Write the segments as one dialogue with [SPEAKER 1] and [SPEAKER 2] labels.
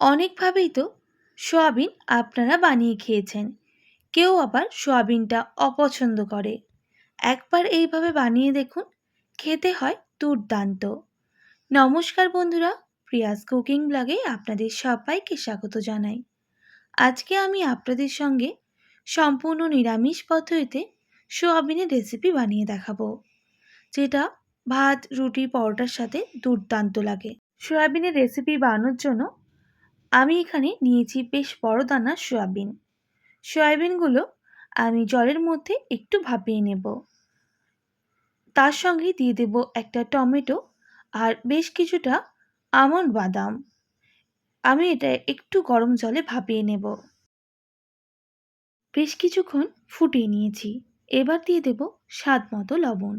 [SPEAKER 1] অনেকভাবেই তো সোয়াবিন আপনারা বানিয়ে খেয়েছেন। কেউ আবার সোয়াবিনটা অপছন্দ করে। একবার এইভাবে বানিয়ে দেখুন, খেতে হয় দুর্দান্ত। নমস্কার বন্ধুরা, প্রিয়াস কুকিং ব্লগে আপনাদের সবাইকে স্বাগত জানাই। আজকে আমি আপনাদের সঙ্গে সম্পূর্ণ নিরামিষ পদ্ধতিতে সোয়াবিনের রেসিপি বানিয়ে দেখাবো, যেটা ভাত, রুটি, পরোটার সাথে দুর্দান্ত লাগে। সোয়াবিনের রেসিপি বানানোর জন্য আমি এখানে নিয়েছি বেশ বড় দানা সয়াবিন। সয়াবিনগুলো আমি জলের মধ্যে একটু ভাপিয়ে নেব। তার সঙ্গে দিয়ে দেব একটা টমেটো আর বেশ কিছুটা আমন্ড বাদাম। আমি এটা একটু গরম জলে ভাপিয়ে নেব। বেশ কিছুক্ষণ ফুটিয়ে নিয়েছি। এবার দিয়ে দেব স্বাদ মতো লবণ।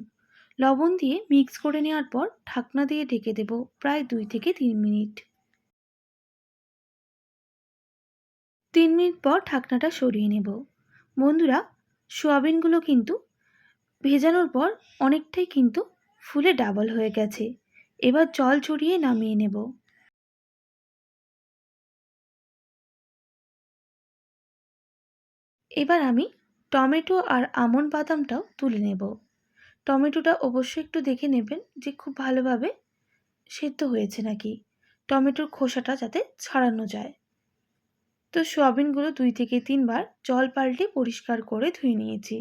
[SPEAKER 1] লবণ দিয়ে মিক্স করে নেওয়ার পর ঢাকনা দিয়ে ঢেকে দেব প্রায় দুই থেকে তিন মিনিট। তিন মিনিট পর ঢাকনাটা সরিয়ে নেব। বন্ধুরা, সোয়াবিনগুলো কিন্তু ভেজানোর পর অনেকটাই কিন্তু ফুলে ডাবল হয়ে গেছে। এবার জল ছড়িয়ে নামিয়ে নেব। এবার আমি টমেটো আর আমন বাদামটাও তুলে নেব। টমেটোটা অবশ্যই একটু দেখে নেবেন যে খুব ভালোভাবে সেদ্ধ হয়েছে নাকি। টমেটোর খোসাটা যাতে ছাড়ানো যায়। তো সোয়াবিনগুলো দুই থেকে তিনবার জল পাল্টে পরিষ্কার করে ধুয়ে নিয়েছি।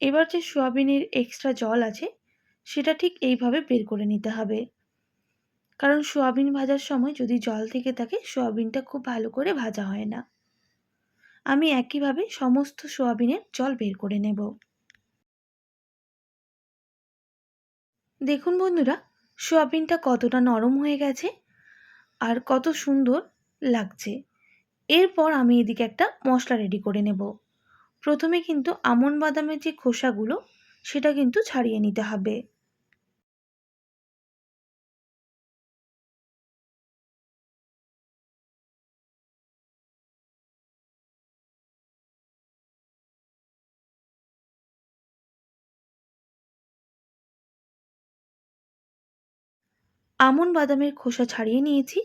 [SPEAKER 1] এবার যে সোয়াবিনের এক্সট্রা জল আছে, সেটা ঠিক এইভাবে বের করে নিতে হবে। কারণ সোয়াবিন ভাজার সময় যদি জল থেকে থাকে, সোয়াবিনটা খুব ভালো করে ভাজা হয় না। আমি একইভাবে সমস্ত সোয়াবিনের জল বের করে নেব। দেখুন বন্ধুরা, সোয়াবিনটা কতটা নরম হয়ে গেছে আর কত সুন্দর লাগছে। এরপর আমি এদিকে একটা মশলা রেডি করে নেব। প্রথমে কিন্তু আমন বাদামের যে খোসাগুলো, সেটা কিন্তু ছাড়িয়ে নিতে হবে। আমন বাদামের খোসা ছাড়িয়ে নিয়েছি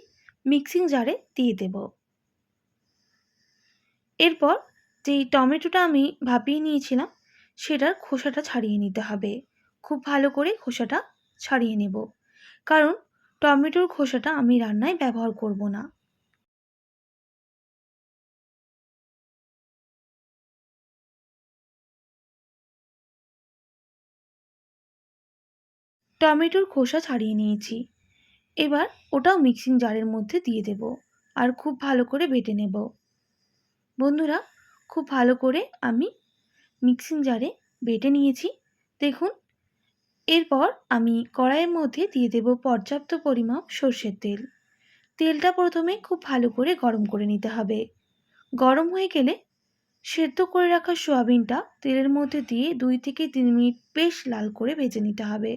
[SPEAKER 1] মিক্সিং জারে দিয়ে দেব। এরপর যেই টমেটোটা আমি ভাপিয়ে নিয়েছিলাম, সেটার খোসাটা ছাড়িয়ে নিতে হবে। খুব ভালো করে খোসাটা ছাড়িয়ে নেব। কারণ টমেটোর খোসাটা আমি রান্নায় ব্যবহার করব না। টমেটোর খোসা ছাড়িয়ে নিয়েছি। এবার ওটাও মিক্সিং জারের মধ্যে দিয়ে দেব আর খুব ভালো করে বেটে নেব। বন্ধুরা, খুব ভালো করে আমি মিক্সিং জারে বেটে নিয়েছি। দেখুন, এরপর আমি কড়াইয়ের মধ্যে দিয়ে দেব পর্যাপ্ত পরিমাপ সর্ষের তেল। তেলটা প্রথমে খুব ভালো করে গরম করে নিতে হবে। গরম হয়ে গেলে সেদ্ধ করে রাখা সোয়াবিনটা তেলের মধ্যে দিয়ে দুই থেকে তিন মিনিট বেশ লাল করে ভেজে নিতে হবে।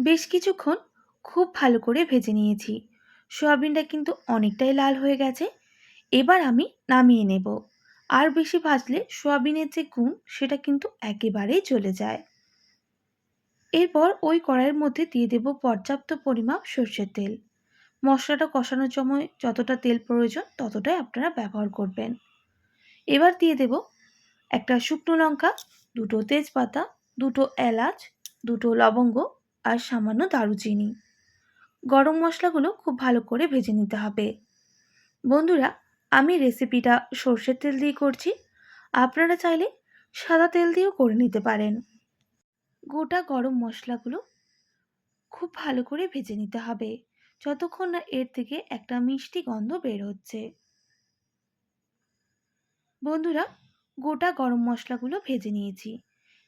[SPEAKER 1] বেশ কিছুক্ষণ খুব ভালো করে ভেজে নিয়েছি। সোয়াবিনটা কিন্তু অনেকটাই লাল হয়ে গেছে। এবার আমি নামিয়ে নেব। আর বেশি ভাজলে সোয়াবিনের যে গুণ, সেটা কিন্তু একেবারেই চলে যায়। এরপর ওই কড়াইয়ের মধ্যে দিয়ে দেব পর্যাপ্ত পরিমাপ সর্ষের তেল। মশলাটা কষানোর সময় যতটা তেল প্রয়োজন, ততটাই আপনারা ব্যবহার করবেন। এবার দিয়ে দেব একটা শুকনো লঙ্কা, দুটো তেজপাতা, দুটো এলাচ, দুটো লবঙ্গ আর সামান্য দারুচিনি। গরম মশলাগুলো খুব ভালো করে ভেজে নিতে হবে। বন্ধুরা, আমি রেসিপিটা সর্ষের তেল দিয়ে করছি। আপনারা চাইলে সাদা তেল দিয়েও করে নিতে পারেন। গোটা গরম মশলাগুলো খুব ভালো করে ভেজে নিতে হবে, যতক্ষণ না এর থেকে একটা মিষ্টি গন্ধ বের হচ্ছে। বন্ধুরা, গোটা গরম মশলাগুলো ভেজে নিয়েছি।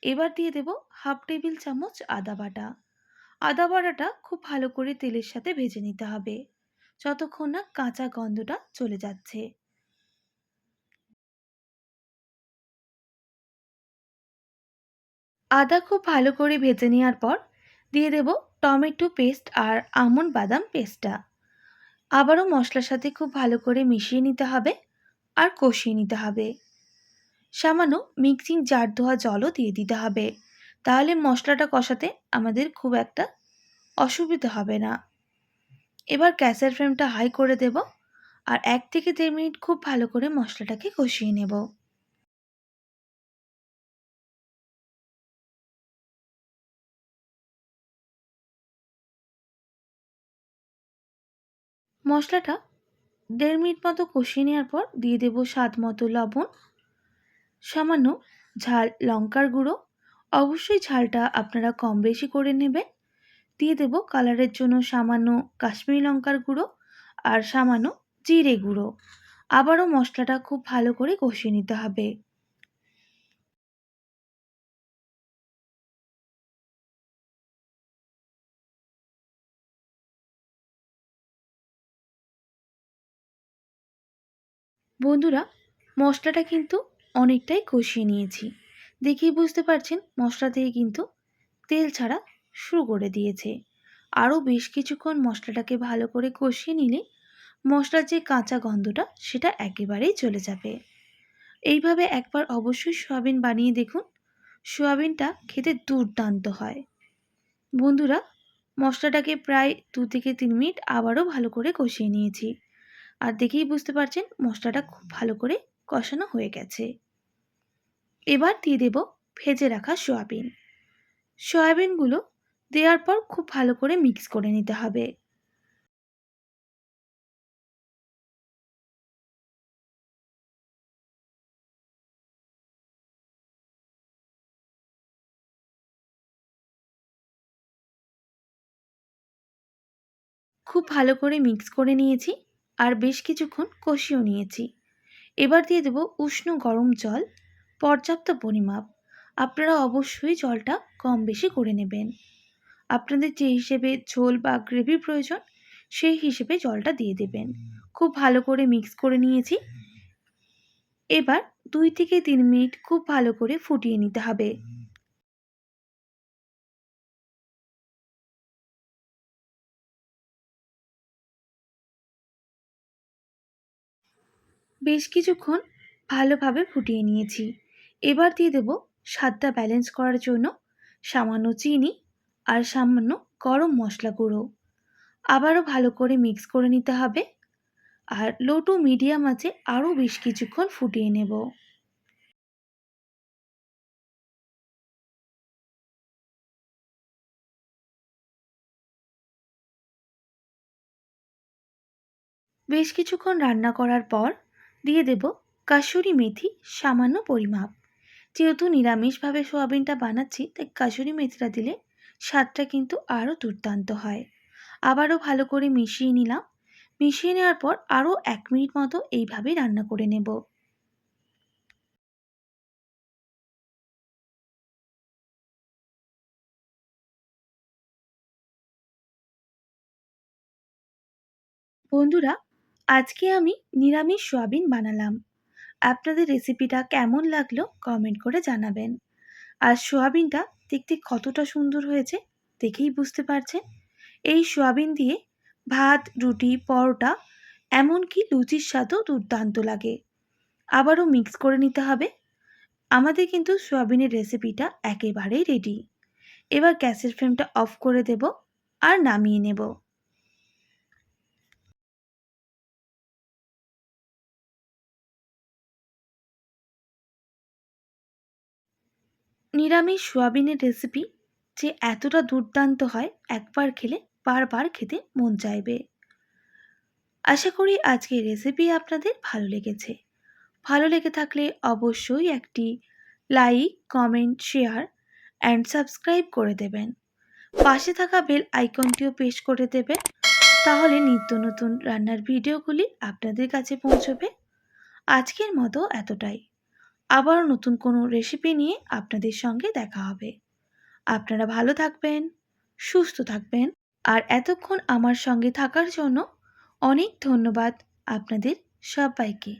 [SPEAKER 1] এবার দিয়ে দেব হাফ টেবিল চামচ আদা বাটা। আদা বড়াটা খুব ভালো করে তেলের সাথে ভেজে নিতে হবে। যতক্ষণ না কাঁচা গন্ধটা চলে যাচ্ছে। আদা খুব ভালো করে ভেজে নেওয়ার পর দিয়ে দেব টমেটো পেস্ট আর আমন্ড বাদাম পেস্টটা। আবারও মশলার সাথে খুব ভালো করে মিশিয়ে নিতে হবে আর কষিয়ে নিতে হবে। সামান্য মিক্সিং জার ধোয়া জলও দিয়ে দিতে হবে। তাহলে মশলাটা কষাতে আমাদের খুব একটা অসুবিধা হবে না। এবার গ্যাসের ফ্লেমটা হাই করে দেব আর এক থেকে দেড় মিনিট খুব ভালো করে মশলাটাকে কষিয়ে নেব। মশলাটা দেড় মিনিট মতো কষিয়ে নেওয়ার পর দিয়ে দেব স্বাদ মতো লবণ, সামান্য ঝাল লঙ্কার গুঁড়ো অবশ্যই ঝালটা আপনারা কম বেশি করে নেবেন। দিয়ে দেব কালারের জন্য সামান্য কাশ্মীরি লঙ্কার গুঁড়ো আর সামান্য জিরে গুঁড়ো। আবারও মশলাটা খুব ভালো করে কষিয়ে নিতে হবে। বন্ধুরা, মশলাটা কিন্তু অনেকটাই কষিয়ে নিয়েছি। দেখেই বুঝতে পারছেন মশলা থেকে কিন্তু তেল ছাড়া শুরু করে দিয়েছে। আরও বেশ কিছুক্ষণ মশলাটাকে ভালো করে কষিয়ে নিলে মশলার যে কাঁচা গন্ধটা সেটা একেবারেই চলে যাবে। এইভাবে একবার অবশ্যই সোয়াবিন বানিয়ে দেখুন, সোয়াবিনটা খেতে দুর্দান্ত হয়। বন্ধুরা, মশলাটাকে প্রায় দু থেকে তিন মিনিট আবারও ভালো করে কষিয়ে নিয়েছি। আর দেখেই বুঝতে পারছেন মশলাটা খুব ভালো করে কষানো হয়ে গেছে। এবার দিয়ে দেব ভেজে রাখা সয়াবিন। সয়াবিনগুলো দেওয়ার পর খুব ভালো করে মিক্স করে নিতে হবে। খুব ভালো করে মিক্স করে নিয়েছি আর বেশ কিছুক্ষণ কষিয়েও নিয়েছি। এবার দিয়ে দেব উষ্ণ গরম জল পর্যাপ্ত পরিমাপ, আপনারা অবশ্যই জলটা কম বেশি করে নেবেন। আপনাদের যে হিসেবে ঝোল বা গ্রেভির প্রয়োজন, সেই হিসেবে জলটা দিয়ে দেবেন। খুব ভালো করে মিক্স করে নিয়েছি। এবার দুই থেকে তিন মিনিট খুব ভালো করে ফুটিয়ে নিতে হবে। বেশ কিছুক্ষণ ভালোভাবে ফুটিয়ে নিয়েছি। এবার দিয়ে দেব স্বাদটা ব্যালেন্স করার জন্য সামান্য চিনি আর সামান্য গরম মশলা গুঁড়ো। আবারও ভালো করে মিক্স করে নিতে হবে আর লো টু মিডিয়াম আছে আরও বেশ কিছুক্ষণ ফুটিয়ে নেব। বেশ কিছুক্ষণ রান্না করার পর দিয়ে দেব কাসুরি মেথি সামান্য পরিমাপ। যেহেতু নিরামিষভাবে সোয়াবিনটা বানাচ্ছি, তাই কাসুরি মেথিটা দিলে স্বাদটা কিন্তু আরও দুর্দান্ত হয়। আবারও ভালো করে মিশিয়ে নিলাম। মিশিয়ে নেওয়ার পর আরও এক মিনিট মতো এইভাবেই রান্না করে নেব। বন্ধুরা, আজকে আমি নিরামিষ সোয়াবিন বানালাম। আপনাদের রেসিপিটা কেমন লাগল কমেন্ট করে জানাবেন। আর সোয়াবিনটা দেখতে কতটা সুন্দর হয়েছে দেখেই বুঝতে পারছেন। এই সোয়াবিন দিয়ে ভাত, রুটি, পরোটা, এমনকি লুচির স্বাদও দুর্দান্ত লাগে। আবারও মিক্স করে নিতে হবে। আমাদের কিন্তু সোয়াবিনের রেসিপিটা একেবারেই রেডি এবার গ্যাসের ফ্লেমটা অফ করে দেব আর নামিয়ে নেব। নিরামিষ সোয়াবিনের রেসিপি যে এতটা দুর্দান্ত হয় একবার খেলে বারবার খেতে মন চাইবে। আশা করি আজকের রেসিপি আপনাদের ভালো লেগেছে। ভালো লেগে থাকলে অবশ্যই একটি like comment share and subscribe করে দেবেন। পাশে থাকা বেল আইকনটিও পেশ করে দেবেন। তাহলে নিত্য নতুন রান্নার ভিডিওগুলি আপনাদের কাছে পৌঁছবে। আজকের মতো এতটাই। আবার নতুন কোনো রেসিপি নিয়ে আপনাদের সঙ্গে দেখা হবে। আপনারা ভালো থাকবেন, সুস্থ থাকবেন, আর এতক্ষণ আমার সঙ্গে থাকার জন্য অনেক ধন্যবাদ আপনাদের সবাইকে।